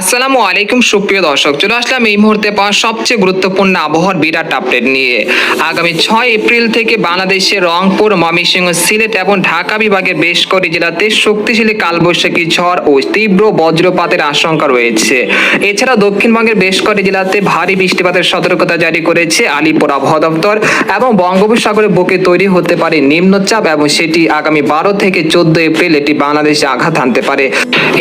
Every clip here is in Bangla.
আসসালামু আলাইকুম, সুপ্রিয় দর্শক। চলে আসলাম এই মুহূর্তে পাওয়া সবচেয়ে গুরুত্বপূর্ণ আবহাওয়ার বিরাট আপডেট নিয়ে। আগামী ছয় এপ্রিল থেকে বাংলাদেশের রংপুর, ময়মনসিংহ, সিলেট এবং ঢাকা বিভাগের বেশ কটি জেলাতে শক্তিশালী কালবৈশাখী ঝড় ও তীব্র বজ্রপাতের আশঙ্কা রয়েছে। এছাড়া দক্ষিণবঙ্গের বেশ কটি জেলাতে ভারী বৃষ্টিপাতের সতর্কতা জারি করেছে আলিপুর আবহাওয়া দপ্তর এবং বঙ্গোপসাগরের বুকে তৈরি হতে পারে নিম্নচাপ এবং সেটি আগামী বারো থেকে চোদ্দ এপ্রিল এটি বাংলাদেশে আঘাত আনতে পারে।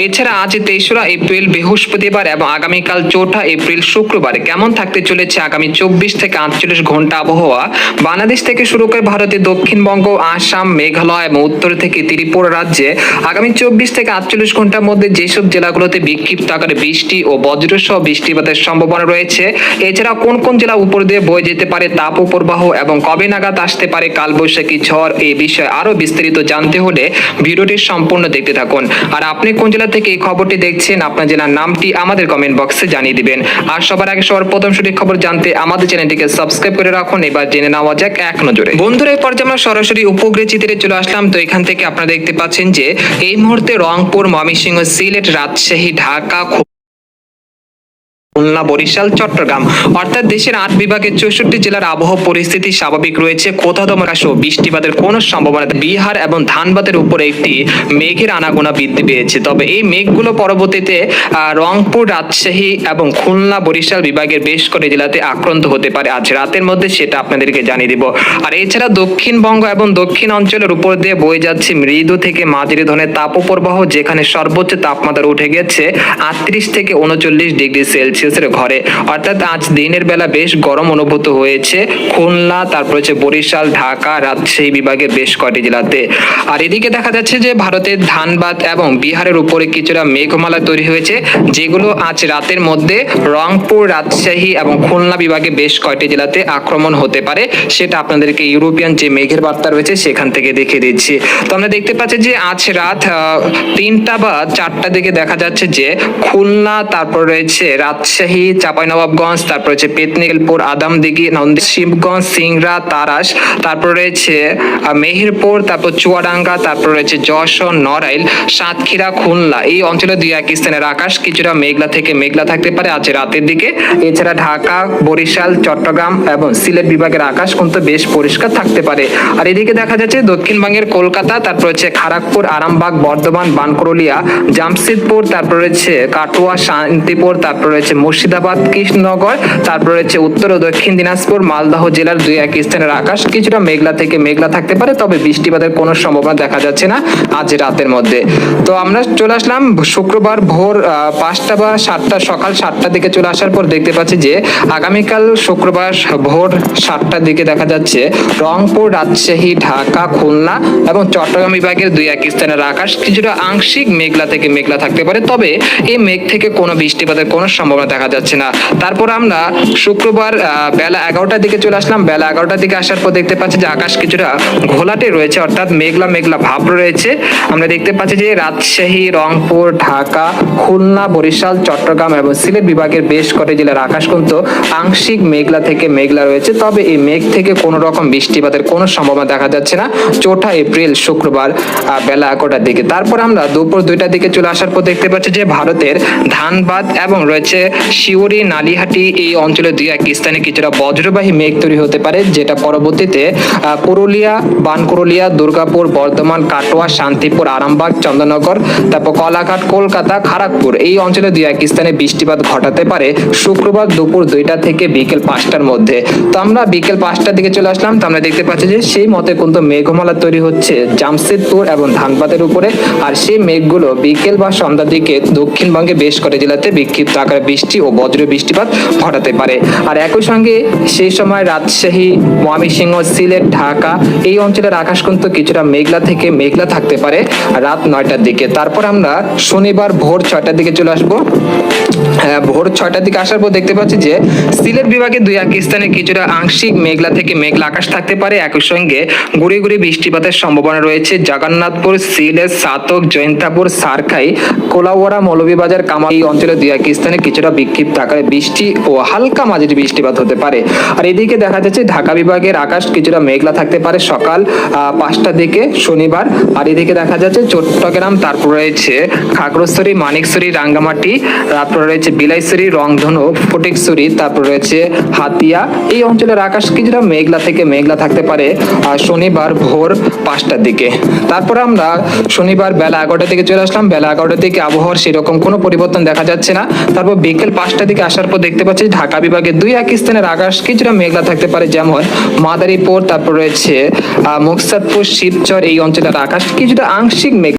এছাড়া আজ তেসরা এপ্রিল বৃহস্পতিবার এবং আগামীকাল চৌঠা এপ্রিল শুক্রবার কেমন থাকতে চলেছে আগামী চব্বিশ থেকে আটচল্লিশ ঘণ্টা আবহাওয়া? বাংলাদেশ থেকে শুরু করে ভারতের দক্ষিণবঙ্গ, আসাম, মেঘালয় এবং উত্তর থেকে ত্রিপুরা রাজ্যে আগামী চব্বিশ থেকে আটচল্লিশ ঘণ্টার মধ্যে যেসব জেলাগুলোতে বিক্ষিপ্ত আকারে বৃষ্টি ও বজ্রসহ বৃষ্টিপাতের সম্ভাবনা রয়েছে এছাড়া কোন কোন জেলা উপর দিয়ে বয়ে যেতে পারে তাপ প্রবাহ এবং কবে নাগাদ আসতে পারে কালবৈশাখী ঝড় এই বিষয়ে আরও বিস্তারিত জানতে হলে ভিডিওটি সম্পূর্ণ দেখতে থাকুন। আর আপনি কোন জেলা থেকে এই খবরটি দেখছেন, আপনার জেলার নামটি আমাদের কমেন্ট বক্সে জানিয়ে দিবেন। আর সবার আগে সবার প্রথম সঠিক খবর জানতে আমাদের চ্যানেলটিকে সাবস্ক্রাইব করে রাখুন। এবার জেনে নেওয়া যাক এক নজরে। বন্ধুরা, এই পর্যায়ে আমরা সরাসরি উপগ্রহ চিত্রে চলে আসলাম। তো এখান থেকে আপনারা দেখতে পাচ্ছেন যে, এই মুহূর্তে রংপুর, ময়মনসিংহ, সিলেট, রাজশাহী, ঢাকা খুলনা, বরিশাল, চট্টগ্রাম। অর্থাৎ দেশের আট বিভাগের চৌষট্টি জেলার আবহাওয়া পরিস্থিতি স্বাভাবিক রয়েছে। কোথাও সহ বৃষ্টিপাতের কোনো সম্ভাবনা বিহার এবং ধানবাদের উপরে একটি মেঘের আনাগোনা বৃদ্ধি পেয়েছে। তবে এই মেঘগুলো পরবর্তীতে রংপুর, রাজশাহী এবং খুলনা, বরিশাল বিভাগের বেশ করে জেলাতে আক্রান্ত হতে পারে। আজ রাতের মধ্যে সেটা আপনাদেরকে জানিয়ে দিব। আর এছাড়া দক্ষিণবঙ্গ এবং দক্ষিণ অঞ্চলের উপর দিয়ে বয়ে যাচ্ছে মৃদু থেকে মাঝারি ধরনের তাপপ্রবাহ, যেখানে সর্বোচ্চ তাপমাত্রা উঠে গেছে আটত্রিশ থেকে উনচল্লিশ ডিগ্রি সেলসিয়াসের ঘরে। অর্থাৎ আজ দিনের বেলা বেশ গরম অনুভূত হয়েছে। খুলনা, তারপর হচ্ছে বরিশাল, ঢাকা রাজশাহী বিভাগের বেশ কয়টি জেলাতে। আর এদিকে দেখা যাচ্ছে যে ভারতের ধানবাদ এবং বিহারের উপরে কিছুটা মেঘমালা তৈরি হয়েছে, যেগুলো আজ রাতের মধ্যে রংপুর, রাজশাহী এবং খুলনা বিভাগে বেশ কয়টি জেলাতে আক্রমণ হতে পারে, সেটা আপনাদেরকে ইউরোপিয়ান যে মেঘের বার্তা রয়েছে সেখান থেকে দেখিয়ে দিচ্ছি। তো আমরা দেখতে পাচ্ছি যে আজ রাত তিনটা বা চারটা দিকে দেখা যাচ্ছে যে খুলনা, তারপর রয়েছে রাজশাহী চাঁপাইনবাবগঞ্জ তারপর রয়েছে পেতনিলপুর আদামদিঘি নন্দী শিবগঞ্জ, সিংড়া, তারাস, তারপর রয়েছে মেহেরপুর, তারপর চুয়াডাঙ্গা, তারপর রয়েছে যশোর, নড়াইল, সাতক্ষীরা, খুলনা। এই অঞ্চলে দুই এক স্থানের আকাশ কিছুটা মেঘলা থেকে মেঘলা থাকতে পারে। আজ রাতের দিকে এছাড়া ঢাকা, বরিশাল, চট্টগ্রাম এবং সিলেট বিভাগের আকাশ কিন্তু বেশ পরিষ্কার থাকতে পারে। আর এদিকে দেখা যাচ্ছে দক্ষিণবঙ্গের কলকাতা, তারপর হচ্ছে খড়গপুর আরামবাগ, বর্ধমান বানকরলিয়া জামশেদপুর, তারপর রয়েছে কাটোয়া, শান্তিপুর, তারপর রয়েছে মুর্শিদাবাদ, কৃষ্ণনগর, তারপর রয়েছে উত্তর ও দক্ষিণ দিনাজপুর, মালদহ জেলার দুই এক স্থানের আকাশ কিছুটা মেঘলা থেকে মেঘলা থাকতে পারে, তবে বৃষ্টিপাতের কোনো সম্ভাবনা দেখা যাচ্ছে না আজ রাতের মধ্যে। তো আমরা চলে আসলাম শুক্রবার ভোর পাঁচটা বা সাতটা, সকাল সাতটার দিকে চলে আসার পর দেখতে পাচ্ছি যে আগামীকাল শুক্রবার ভোর সাতটার দিকে দেখা যাচ্ছে রংপুর, রাজশাহী, ঢাকা, খুলনা এবং চট্টগ্রাম বিভাগের দুই এক স্থানের আকাশ কিছুটা আংশিক মেঘলা থেকে মেঘলা থাকতে পারে, তবে এই মেঘ থেকে কোনো বৃষ্টিপাতের কোনো সম্ভাবনা দেখা যাচ্ছে না। তারপর আমরা শুক্রবার বেলা এগারোটার দিকে চলে আসলাম। বেলা এগারোটার দিকে আসার পর দেখতে পাচ্ছি যে আকাশ কিছুটা ঘোলাটে রয়েছে, অর্থাৎ মেঘলা মেঘলা ভাব রয়েছে। আমরা দেখতে পাচ্ছি যে রাজশাহী, রংপুর, ঢাকা, খুলনা, বরিশাল, চট্টগ্রাম এবং সিলেট বিভাগের বেশ কটি জেলার আকাশ কিন্তু আংশিক মেঘলা থেকে মেঘলা রয়েছে। তবে এই মেঘ থেকে কোনো রকম বৃষ্টিপাতের কোনো সম্ভাবনা দেখা যাচ্ছে না। চৌঠা এপ্রিল, শুক্রবার বেলা এগারোটার দিকে। তারপর আমরা দুপুর দুইটার দিকে চলে আসার পর দেখতে পাচ্ছি যে ভারতের ধানবাদ এবং রয়েছে শিউরি, নালিহাটি এই অঞ্চলের দুই এক স্থানে কিছুটা বজ্রবাহী মেঘ তৈরি হতে পারে, যেটা পরবর্তীতে পুরুলিয়া বানকুরুলিয়া দুর্গাপুর, বর্ধমান, কাটোয়া, শান্তিপুর, আরামবাগ চন্দননগর তারপর কলাঘাট, কলকাতা খড়গপুর এই অঞ্চলে দুই এক স্থানে বৃষ্টিপাত ঘটাতে পারে শুক্রবার দুপুর দুইটা থেকে বিকেল পাঁচটার মধ্যে। তো আমরা বিকেল পাঁচটার দিকে চলে আসলাম, তো আমরা দেখতে পাচ্ছি যে সেই মতে কিন্তু মেঘমালা তৈরি হচ্ছে জামশেদপুর এবং ধানবাদের উপরে, আর সেই মেঘগুলো বিকেল বা সন্ধ্যার দিকে দক্ষিণবঙ্গে বেশ করে জেলাতে বিক্ষিপ্ত আকারে বৃষ্টি ও বজ্র বৃষ্টিপাত ঘটাতে পারে। আর একই সঙ্গে সেই সময় রাজশাহী ময়মনসিংহ সিলেট ঢাকা এই অঞ্চলের আকাশ কিন্তু কিছুটা মেঘলা থেকে মেঘলা থাকতে পারে রাত নয়টার দিকে। তারপর আমরা শনিবার ভোর ছয়টার দিকে চলে আসব। হ্যাঁ, ভোর ছয়টার দিকে আসার পর দেখতে পাচ্ছি যে সিলেট বিভাগে দুই এক স্থানে কিছুটা আংশিক মেঘলা থেকে মেঘলা আকাশ থাকতে পারে। একই সঙ্গে গুড়ি গুড়ি বৃষ্টিপাতের সম্ভাবনা রয়েছে। জগন্নাথপুর সিলেট সাতক জৈন্তাপুর সারখাই কোলাউড়া মৌলভীবাজার কামাল এই অঞ্চলে দুই এক স্থানে কিছুটা বিক্ষিপ্ত আকারে বৃষ্টি ও হালকা মাঝারি বৃষ্টিপাত হতে পারে। আর এদিকে দেখা যাচ্ছে ঢাকা বিভাগের আকাশ কিছুটা মেঘলা থাকতে পারে সকাল পাঁচটার দিকে শনিবার। আর এদিকে দেখা যাচ্ছে চট্টগ্রাম, তারপর রয়েছে খাগড়াছড়ি, মানিকছড়ি, রাঙ্গামাটি, তারপর রয়েছে বিলাইছড়ি, রংধনু, ফটিকছড়ি, তারপর রয়েছে হাতিয়া। এই অঞ্চলের আকাশ কিছুটা মেঘলা থেকে মেঘলা থাকতে পারে শনিবার ভোর পাঁচটার দিকে। তারপর আমরা শনিবার বেলা এগারোটা থেকে চলে আসলাম। বেলা এগারোটা থেকে আবহাওয়ার সেরকম কোনো পরিবর্তন দেখা যাচ্ছে না। তারপর বিকেল পাঁচটার দিকে আসার পর দেখতে পাচ্ছি ঢাকা বিভাগের দুই এক স্থানের আকাশ কিছুটা মেঘলা থাকতে পারে, যেমন মাদারীপুর, তারপর রয়েছে মুকসাদপুর, শিবচর, এই অঞ্চলের আকাশ কিছুটা আংশিক মেঘ